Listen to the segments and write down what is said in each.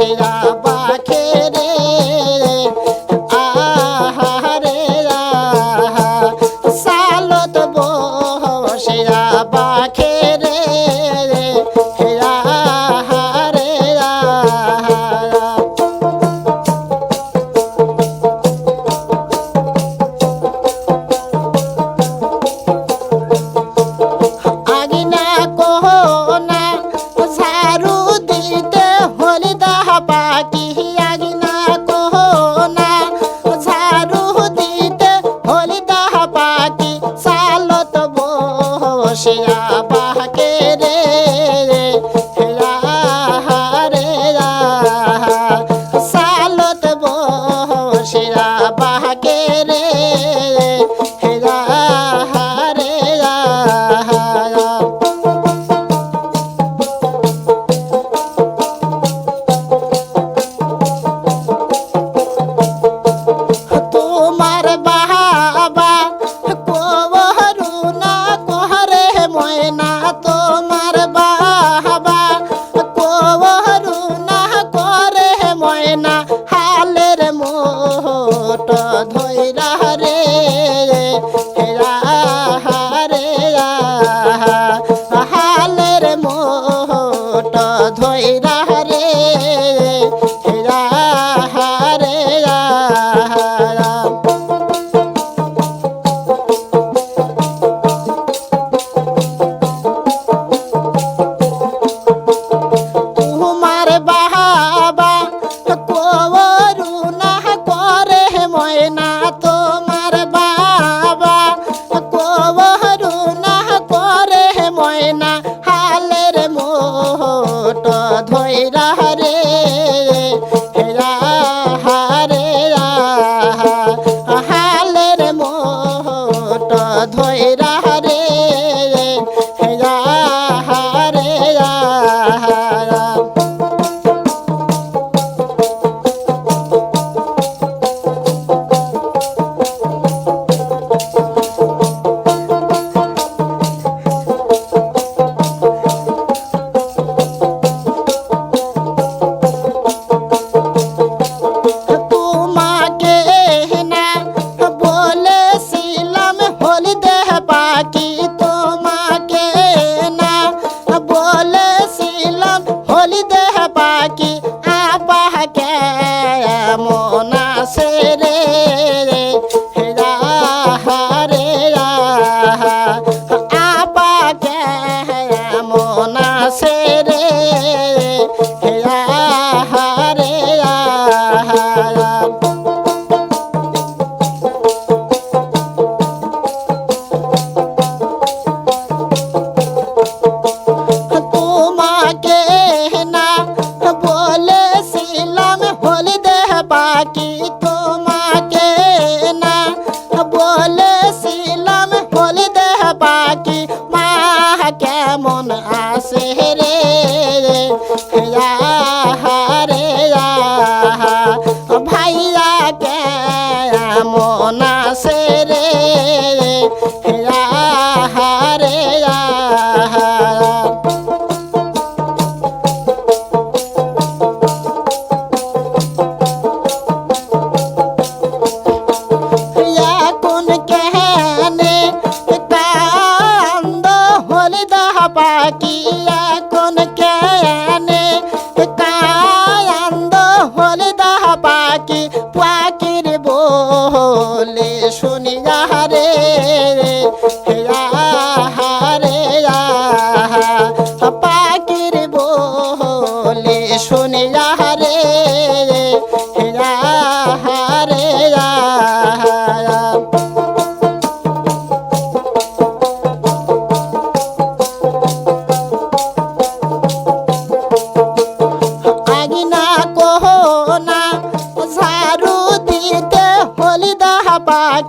Chega. হঠাৎ হয় aquí. Thank you.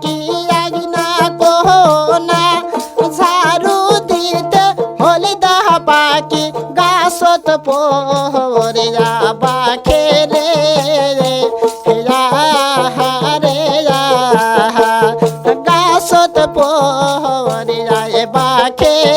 কি আইনা কোহনা, ঝাড়ু দিতে হলে দাহা পাখি, গাছত পরে যাবা খেলে রে গাছত পরে যাবা খেলে